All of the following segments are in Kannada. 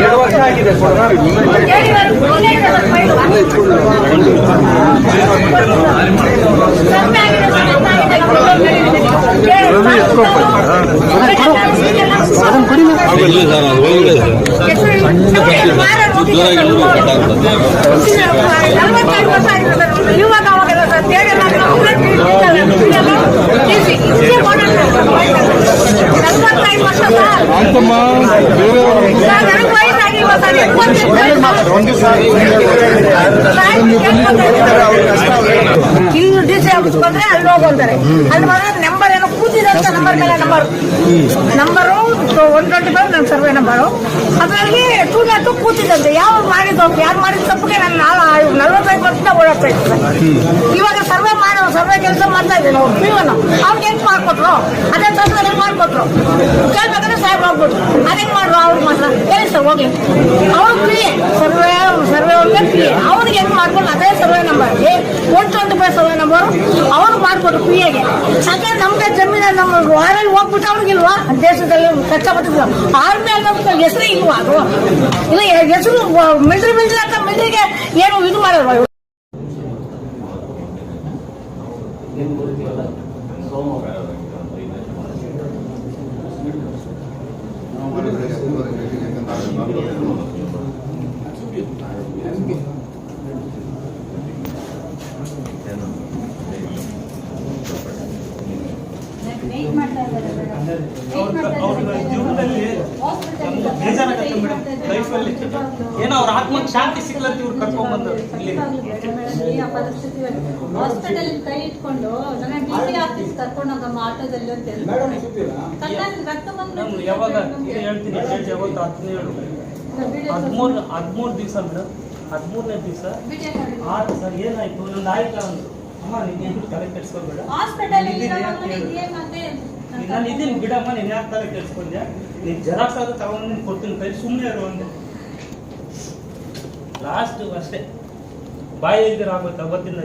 ಎರಡು ವರ್ಷ ಆಗಿದೆ ಇವಾಗ ಅವಾಗೆಲ್ಲ ಸರ್ ಬೇರೆಲ್ಲ ನಲವತ್ತೈದು ವರ್ಷ ಸರ್ ಆಯ್ತಮ್ಮ ಬೇರೆ ಸರ್, ನನಗೆ ವಯಸ್ಸಾಗಿಲ್ವಾ ಸರ್ ಇಲ್ಲಿ ಡಿ ಸಿ ಆಫೀಸ್ ಬಂದ್ರೆ ಅಲ್ಲಿ ಹೋಗ್ತಾರೆ. ಅಲ್ಲಿ ನಂಬರ್ ಏನೋ ಕೂತಿದಂತ ನಂಬರ್ ಮೇಲೆ number number one twenty five ನನ್ನ ಸರ್ವೆ ನಂಬರು ಅದರಲ್ಲಿ ಟೂ ನಾಟು ಕೂತಿದಂತೆ ಯಾವ ಮಾಡಿದ್ದು ಯಾರು ಮಾಡಿದ ತಪ್ಪಿಗೆ ನಾನು ನಾಳೆ ನಲ್ವತ್ತೈದು ವರ್ಷದಿಂದ ಓಡಾಡ್ತಾ ಇದ್ದೆ ಇವಾಗ ಸರ್ವೆ ಮಾಡೋ ಸರ್ವೆ ಕೆಲಸ ಮಾಡ್ತಾ ಇದ್ದೀನಿ. ಅವ್ರು ಪೀವನು ಅವ್ರಿಗೆ ಮಾಡ್ಕೊಟ್ರು? ಅದೇ ತಂದ್ರೆ ಮಾಡ್ಕೊಟ್ರು? ಕೇಳ್ಬೇಕಾದ್ರೆ ಸಾಹೇಬ್ ಹೋಗ್ಬಿಟ್ರು ಅದೇ ಮಾಡುವ? ಅವ್ರಿಗೆ ಮಾತ್ರ ಹೇಳಿ ಸರ್ ಹೋಗ್ಲಿ ಅವ್ರು ಫ್ರೀ ಸರ್ವೆ ಸರ್ವೆ ಅವ್ರಿಗೆ ಫ್ರೀ ಅವ್ರಿಗೆ ಹೆಂಗ್ ಮಾಡ್ಕೊಂಡು? ಅದೇ survey number one twenty five survey number ಅವ್ರು ಮಾಡ್ಕೊಟ್ರು ಫ್ರೀಯಾಗೆ ಯಾಕಂದ್ರೆ ನಮ್ಗೆ ಜಮೀನ ನಮ್ಮ ವಾರಲ್ಲಿ ಹೋಗ್ಬಿಟ್ಟು ಅವ್ರಿಗಿಲ್ವಾ ದೇಶದಲ್ಲಿ ಕಷ್ಟಪಟ್ಟಿದ್ರು ಆರ್ಮಿ ಅಂತ ಹೆಸರು ಇಲ್ವಾ ಅದು? ಇಲ್ಲ ಹೆಸರು ಮಿಲ್ಟ್ರಿ ಮಿಲ್ಟ್ರಿ ಅಂತ ಮಿಲ್ಟ್ರಿಗೆ ಏನು ಇದು ಮಾಡಲ್ವಾ ಇವ್ರು? ವೇಟ್ ಮಾಡ್ತಾ ಇದ್ದಾರೆ ಮೇಡಮ್ ವೇಟ್ ಮಾಡ್ತಾ ಅವ್ರ ಇದ್ದಾರೆ ಜೀವನದಲ್ಲಿ ನಮ್ಗೆ ಬೇಜಾರಾಗತ್ತೆ ಮೇಡಮ್ ಲೈಫಲ್ಲಿ ಏನೋ ಅವ್ರ ಆತ್ಮಕ್ಕೆ ಶಾಂತಿ ಸಿಗ್ಲಂತ ಇವ್ರು ಕರ್ಕೊಂಡ್ ಬಂದ್ರು ಇಲ್ಲಿ ಈ ಪರಿಸ್ಥಿತಿ ಹಾಸ್ಪಿಟಲ್ ಕೈ ಇಟ್ಕೊಂಡು ನನ್ನ ಡಿ ಸಿ ಆಫೀಸ್ ಕರ್ಕೊಂಡು ಹೋಗಮ್ಮ ಆಟೋದಲ್ಲಿ ಅಂತ ಹೇಳ್ತಾರೆ ಕಣ್ಣಲ್ಲಿ ರಕ್ತ ಬಂದು ಯಾವಾಗ ಹೇಳ್ತೀನಿ ಡೇಟ್ ಯಾವತ್ತು ಹದಿನೇಳು ಹದಿಮೂರು ಹದಿಮೂರು ದಿವಸ ಮೇಡಮ್. ಹದಿಮೂರನೇ ದಿವಸ. ಆಯ್ತು ಸರ್ ಏನಾಯ್ತು? ನಂದು ಆಯ್ತಾ ಅಂದ್ರು ಅಮ್ಮ ನೀನು ತಲೆ ಕೆಡ್ಸ್ಕೊಬೇಡ? ಹಾಸ್ಪಿಟಲ್ ನಾನು ಇದೀನಿ ಬಿಡಮ್ಮ ನೀನು ಯಾಕೆ ತಲೆ ಕೆಡ್ಸ್ಕೊಂಡೆ ನೀನು ಜೆರಾಕ್ಸ್ ಆದ್ರೂ ತಗೊಂಡು ನೀನು ಕೊಡ್ತೀನಿ ಕೈ ಸುಮ್ಮನೆ ಇರು ಅಂದೆ. ಲಾಸ್ಟ್ ಅಷ್ಟೇ. ಬಾಯಿ ಇಲ್ದಿರ ಆಗುತ್ತೆ ಅವತ್ತಿಂದ.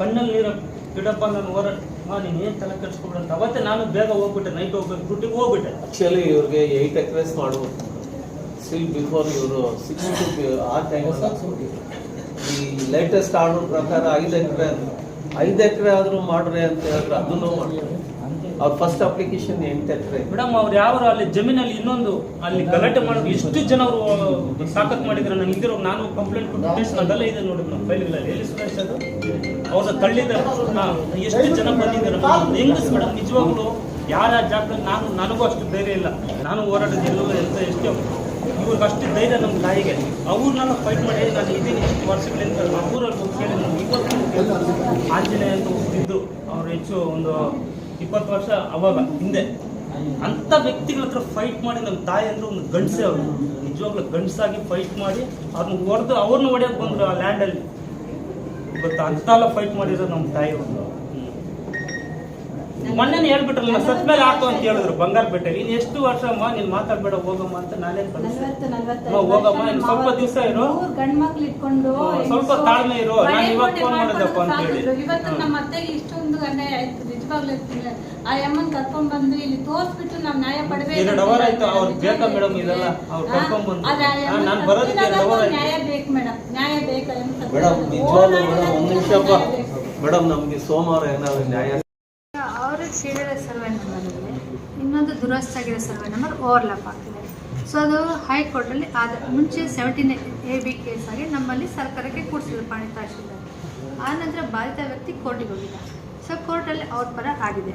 ಕಣ್ಣಲ್ಲಿ ನೀರು ಬಿಡಪ್ಪ ನಾನು ಹೊರ ಮಾ ನೀನು ಏನು ತಲೆ ಕೆಡ್ಸ್ಕೊಬಿಡ ಅಂತ. ಅವತ್ತೇ ನಾನು ಬೇಗ ಹೋಗ್ಬಿಟ್ಟೆ ನೈಟ್ ಹೋಗ್ಬೇಕು ಡ್ಯೂಟಿಗೆ ಹೋಗ್ಬಿಟ್ಟೆ. ಆಕ್ಚುಲಿ ಇವ್ರಿಗೆ ಏಯ್ಟ್ ಎಕರೆಸ್ ಮಾಡ್ಬೋದು ಸಿಲ್ ಬಿಫೋರ್ ಇವರು ಸಿಕ್ಸ್ ಟು ಆ ಟೈಮ್ ಈ ಲೇಟೆಸ್ಟ್ ಆರ್ಡರ್ ಪ್ರಕಾರ ಐದು ಎಕರೆ ಐದು ಎಕರೆ ಆದರೂ ಮಾಡ್ರಿ ಅಂತ ಹೇಳಿದ್ರೆ ಅದನ್ನು ಮಾಡ್ತಾರೆ ಅವ್ರ ಫಸ್ಟ್ ಅಪ್ಲಿಕೇಶನ್ ಎಂಟು ಎಕರೆ ಮೇಡಮ್ ಅವ್ರು ಯಾವ ಅಲ್ಲಿ ಜಮೀನಲ್ಲಿ ಇನ್ನೊಂದು ಅಲ್ಲಿ ಗಲಾಟೆ ಮಾಡೋದು ಎಷ್ಟು ಜನ ಅವರು ಸಾಕತ್ ಮಾಡಿದ್ರೆ? ನಾನು ಇದಿರೋ ನಾನು ಕಂಪ್ಲೇಂಟ್ ಕೊಟ್ಟು ಅದೆಲ್ಲ ಇದೆ ನೋಡಿ ನಮ್ಮ ಫೈಲ್ಗಳಲ್ಲಿ. ಎಲ್ಲಿ ಸುರೇಶ್ ಅದು? ಅವ್ರನ್ನ ತಳ್ಳಿದ್ದಾರೆ ಎಷ್ಟು ಜನ ಬಂದಿದ್ದಾರೆ ಹೆಂಗಸ್ ಮೇಡಮ್? ನಿಜವಾಗ್ಲು ಯಾರ ಜಾಗದಲ್ಲಿ ನಾನು ನನಗೂ ಅಷ್ಟು ಧೈರ್ಯ ಇಲ್ಲ. ನಾನು ಹೋರಾಟದ ಎಲ್ಲ ಎಷ್ಟೇ ಎಷ್ಟೋ ಇವ್ರಿಗೆ ಅಷ್ಟು ಧೈರ್ಯ ನಮ್ಮ ತಾಯಿಗೆ ನಾನು ಫೈಟ್ ಮಾಡಿ ನಾನು ಇದ್ದೀನಿ ಇಷ್ಟು ವರ್ಷಗಳಿಂದ ಊರಲ್ಲಿ ಕೇಳಿ ನಾನು ಇವತ್ತು ಆಂಜನೇಯ ಅಂತ ಇದ್ದು ಅವ್ರು ಹೆಚ್ಚು ಒಂದು ಇಪ್ಪತ್ತು ವರ್ಷ ಅವಾಗ, ಹಿಂದೆ. ಅಂಥ ವ್ಯಕ್ತಿಗಳ ಹತ್ರ ಫೈಟ್ ಮಾಡಿ ನಮ್ಮ ತಾಯಿ ಅಂದ್ರೆ ಒಂದು ಗಂಡಸೆ ಅವರು. ನಿಜವಾಗ್ಲೂ ಗಂಡಸಾಗಿ ಫೈಟ್ ಮಾಡಿ ಅದನ್ನ ಹೊಡೆದು ಅವ್ರನ್ನ ಹೊಡೆಯೋಕೆ ಬಂದ್ರು ಆ ಲ್ಯಾಂಡಲ್ಲಿ ಇವತ್ತು ಅಂತೆಲ್ಲ ಫೈಟ್ ಮಾಡಿರೋದು ನಮ್ಮ ತಾಯಿ ಒಂದು ಮೊನ್ನೆ ಹೇಳ್ಬಿಟ್ರಲ್ಲ ಸತ್ ಮೇಲೆ ಹಾಕು ಅಂತ ಹೇಳಿದ್ರು ಬಂಗಾರ ಬೆಟ್ಟೆ ನೀನ್ ಎಷ್ಟು ವರ್ಷ ಅಮ್ಮ ನೀನ್ ಮಾತಾಡ್ಬೇಡ ಹೋಗಮ್ಮ ಅಂತ ನಾನೇ ಹೋಗಮ್ಮ, ಸ್ವಲ್ಪ ದಿವಸ ಇರು. ಗಂಡ್ಮಕ್ಳು ಗಂಡ್ ಮಕ್ಳು ಇಟ್ಕೊಂಡು ಸ್ವಲ್ಪ ತಾಳ್ಮೆ ಇರು, ನಾನು ಇವಾಗ ಫೋನ್ ಮಾಡಿದಪ್ಪ ಅಂತ ಹೇಳಿ. ಇವತ್ತು ನಮ್ಮ ಅತ್ತೆಗೆ ಇಷ್ಟೊಂದು ಅನ್ಯಾಯ ಆಯ್ತು ನಿಜವಾಗ್ಲೂ. ಆ ಅಮ್ಮನ್ ಕರ್ಕೊಂಡ್ ಬಂದು ಇಲ್ಲಿ ತೋರ್ಸ್ಬಿಟ್ಟು ನಾವ್ ನ್ಯಾಯ ಪಡಬೇಕು ಎರಡು ಅವರ್ ಆಯ್ತು, ಅವ್ರು ಬೇಕಾ ಮೇಡಮ್ ಇದೆಲ್ಲ? ಅವ್ರು ಕರ್ಕೊಂಡ್ ಬಂದು. ನಾನ್ ಬರೋದಕ್ಕೆ ಎರಡು ಅವರ್. ನ್ಯಾಯ ಬೇಕು ಮೇಡಮ್ ನ್ಯಾಯ ಬೇಕು ಮೇಡಮ್ ನಿಜವಾಗ್ಲೂ ಮೇಡಮ್ ಒಂದ್ ನಿಮಿಷಪ್ಪ ಮೇಡಮ್ ನಮಗೆ ಸೋಮವಾರ ಏನಾದ್ರು ನ್ಯಾಯ ಅವ್ರಿಗೆ ಸೀರಿಯಲ್ ಸರ್ವೆ ನಂಬರ್ ಇದೆ ಇನ್ನೊಂದು ದುರಸ್ತಾಗಿರೋ ಸರ್ವೆ ನಂಬರ್ ಓವರ್ಲ್ಯಾಪ್ ಆಗ್ತಿದೆ. ಸೊ ಅದು ಹೈಕೋರ್ಟಲ್ಲಿ ಆದ ಮುಂಚೆ ಸೆವೆಂಟೀನ್ ಎ ಬಿ ಕೇಸ್ ಆಗಿ ನಮ್ಮಲ್ಲಿ ಸರ್ಕಾರಕ್ಕೆ ಕೂಡಿಸಿದ್ರು ಪಾಣಿ ತಹಶೀಲ್ದಾರ್. ಆ ನಂತರ ಬಾಧಿತ ವ್ಯಕ್ತಿ ಕೋರ್ಟಿಗೆ ಹೋಗಿದ್ದ. ಸೊ ಕೋರ್ಟಲ್ಲಿ ಅವ್ರ ಪರ ಆಗಿದೆ.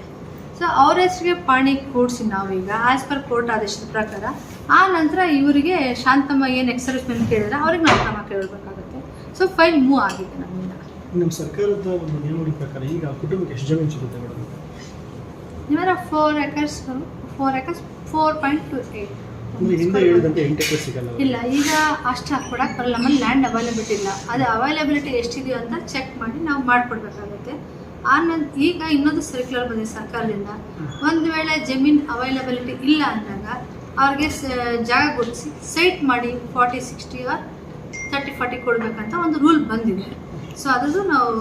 ಸೊ ಅವ್ರ ಹೆಸರಿಗೆ ಪಾಣಿ ಕೂಡಿಸಿ ನಾವೀಗ ಆ್ಯಸ್ ಪರ್ ಕೋರ್ಟ್ ಆದೇಶದ ಪ್ರಕಾರ ಆ ನಂತರ ಇವರಿಗೆ ಶಾಂತಮ್ಮ ಏನು ಎಕ್ಸರ್ಸ್ಮೆಂಟ್ ಕೇಳಿದ್ರೆ ಅವ್ರಿಗೆ ನಾವು ಕ್ರಮ ಕೇಳಬೇಕಾಗುತ್ತೆ. ಸೊ ಫೈಲ್ ಮೂವ್ ಆಗಿದೆ ನಮ್ಮಿಂದ. ನಮ್ಮ ಸರ್ಕಾರದ ಒಂದು ನಿಯಮಗಳ ಪ್ರಕಾರ ಈಗ ಕುಟುಂಬಕ್ಕೆ ಎಷ್ಟು ಜಮೀನು ಸಿಗುತ್ತೆ ಮೇಡಮ್? ನಿಮ್ಮ four acres four acres four point two eight ಇಲ್ಲ ಈಗ ಅಷ್ಟು ಹಾಕ್ಕೊಡಕ್ಕೆ ಬರಲ್ಲ. ನಮ್ಮಲ್ಲಿ ಲ್ಯಾಂಡ್ ಅವೈಲಬಿಲಿಟಿ ಇಲ್ಲ. ಅದು ಅವೈಲಬಿಲಿಟಿ ಎಷ್ಟಿದೆಯೋ ಅಂತ ಚೆಕ್ ಮಾಡಿ ನಾವು ಮಾಡಿಕೊಡ್ಬೇಕಾಗುತ್ತೆ. ಆ ನನ್ ಈಗ ಇನ್ನೊಂದು ಸರ್ಕ್ಯುಲರ್ ಬಂದಿದೆ ಸರ್ಕಾರದಿಂದ. ಒಂದು ವೇಳೆ ಜಮೀನು ಅವೈಲಬಿಲಿಟಿ ಇಲ್ಲ ಅಂದಾಗ ಅವ್ರಿಗೆ ಜಾಗ ಗುರುತಿಸಿ ಸೈಟ್ ಮಾಡಿ forty sixty or thirty forty ಕೊಡಬೇಕಂತ ಒಂದು ರೂಲ್ ಬಂದಿದೆ. ಸೊ ಅದನ್ನು ನಾವು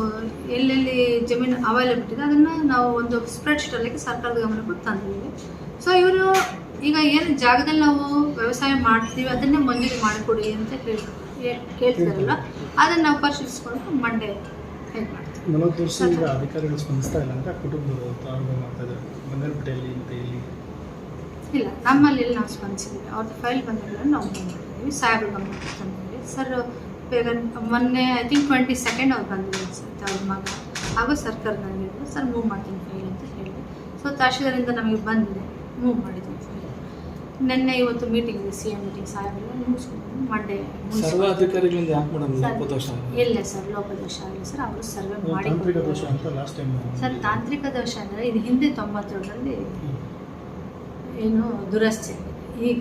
ಎಲ್ಲೆಲ್ಲಿ ಜಮೀನು ಅವೈಲೇಬಲ್ ಇದೆ ಅದನ್ನು ನಾವು ಒಂದು ಸ್ಪ್ರೆಡ್ ಶೀಟಲ್ಲಿ ಸರ್ಕಾರದ ಗಮನಕ್ಕೂ ತಂದಿದ್ದೀವಿ. ಸೊ ಇವರು ಈಗ ಏನು ಜಾಗದಲ್ಲಿ ನಾವು ವ್ಯವಸಾಯ ಮಾಡ್ತೀವಿ ಅದನ್ನೇ ಮಂಜೂರಿ ಮಾಡಿಕೊಡಿ ಅಂತ ಹೇಳಿ ಕೇಳ್ತಾರಲ್ಲ ಅದನ್ನು ನಾವು ಪರಿಶೀಲಿಸ್ಕೊಂಡು ಮಂಡೆ ಹೆಲ್ಪ್ ಮಾಡ್ತೀವಿ. ನಲವತ್ತು ವರ್ಷ ಅಧಿಕಾರಿಗಳು ಸ್ಪಂದಿಸ್ತಾ ಇಲ್ಲ ಅಂತ ಕುಟುಂಬದವರು ಪ್ರಾರಂಭ ಮಾಡ್ತಾ ಇದ್ದಾರೆ. ಬಂಗಾರಪೇಟೆಯಲ್ಲಿ ಅಂತ ಇಲ್ಲಿ ಇಲ್ಲ ನಮ್ಮಲ್ಲಿ ನಾವು ಸ್ಪಂದಿಸಿದ್ದೀವಿ. ಅವ್ರದ್ದು ಫೈಲ್ ಬಂದಿಲ್ಲ ನಾವು ಮಾಡ್ತೀವಿ ಸಾಹೇಬ್ರ ಗಮನಕ್ಕೆ ತಂದಿದ್ದೀವಿ. ಸರ್ ಬೇಗ ಮೊನ್ನೆ ಐ ತಿಂಕ್ ಟ್ವೆಂಟಿ ಸೆಕೆಂಡ್ ಅವ್ರು ಬಂದಿದೆ ಸರ್ ಅವ್ರ ಮಗ ಹಾಗೂ ಸರ್ಕಾರ ನನಗೆ ಸರ್ ಮೂವ್ ಮಾಡ್ತೀನಿ ಫೈಲ್ ಅಂತ ಹೇಳಿದೆ ಸೊ ತಹಶೀಲ್ದಾರಿಂದ ನಮಗೆ ಬಂದಿದೆ. ಮೂವ್ ಮಾಡಿದ್ದೀನಿ ಫೈಲ್ ನಿನ್ನೆ ಇವತ್ತು ಮೀಟಿಂಗ್ ಇದೆ ಸಿ ಎಂ ಮೀಟಿಂಗ್ ಸಾಯಂಕಾಲ ಮುಗಿಸ್ಕೊಂಡು ಮಂಡೇ ಸರ್ವಾಧಿಕಾರಿಗಳಿಂದ ಯಾಕೆ ಮೇಡಮ್ ಲೋಪದೋಷ ಇಲ್ಲ ಸರ್ ಲೋಪದೋಷ ಇಲ್ಲ ಸರ್ ಅವರು ಸರ್ವೆ ಮಾಡಿ ತಾಂತ್ರಿಕ ದೋಷ ಅಂತ ಲಾಸ್ಟ್ ಟೈಮ್ ಸರ್ ತಾಂತ್ರಿಕ ದೋಷ ಅಂದರೆ ಇದು ಹಿಂದೆ ತೊಂಬತ್ತೇಳರಲ್ಲಿ ಏನು ದುರಸ್ತಿ ಆಗಿದೆ. ಈಗ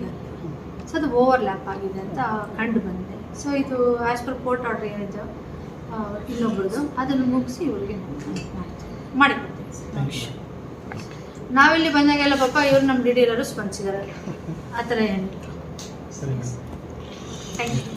ಸೊ ಅದು ಓವರ್ಲ್ಯಾಪ್ ಆಗಿದೆ ಅಂತ ಕಂಡು ಬಂದಿದೆ. ಸೊ ಇದು ಆ್ಯಸ್ ಪರ್ ಕೋರ್ಟ್ ಆರ್ಡರ್ ಏನಿದೆ ಇನ್ನೊಬ್ಬರದು ಇನ್ನೊಬ್ರದ್ದು ಅದನ್ನು ಮುಗಿಸಿ ಇವ್ರಿಗೆ ಮಾಡಿಕೊಡ್ತೀನಿ. ನಾವಿಲ್ಲಿ ಬಂದಾಗೆಲ್ಲ ಪಾಪ ಇವ್ರು ನಮ್ಮ ಡಿ ಡಿ ಎಲ್ಲರೂ ಸ್ಪಂದಿಸಿದ್ದಾರೆ ಆ ಥರ ಏನು? Thank you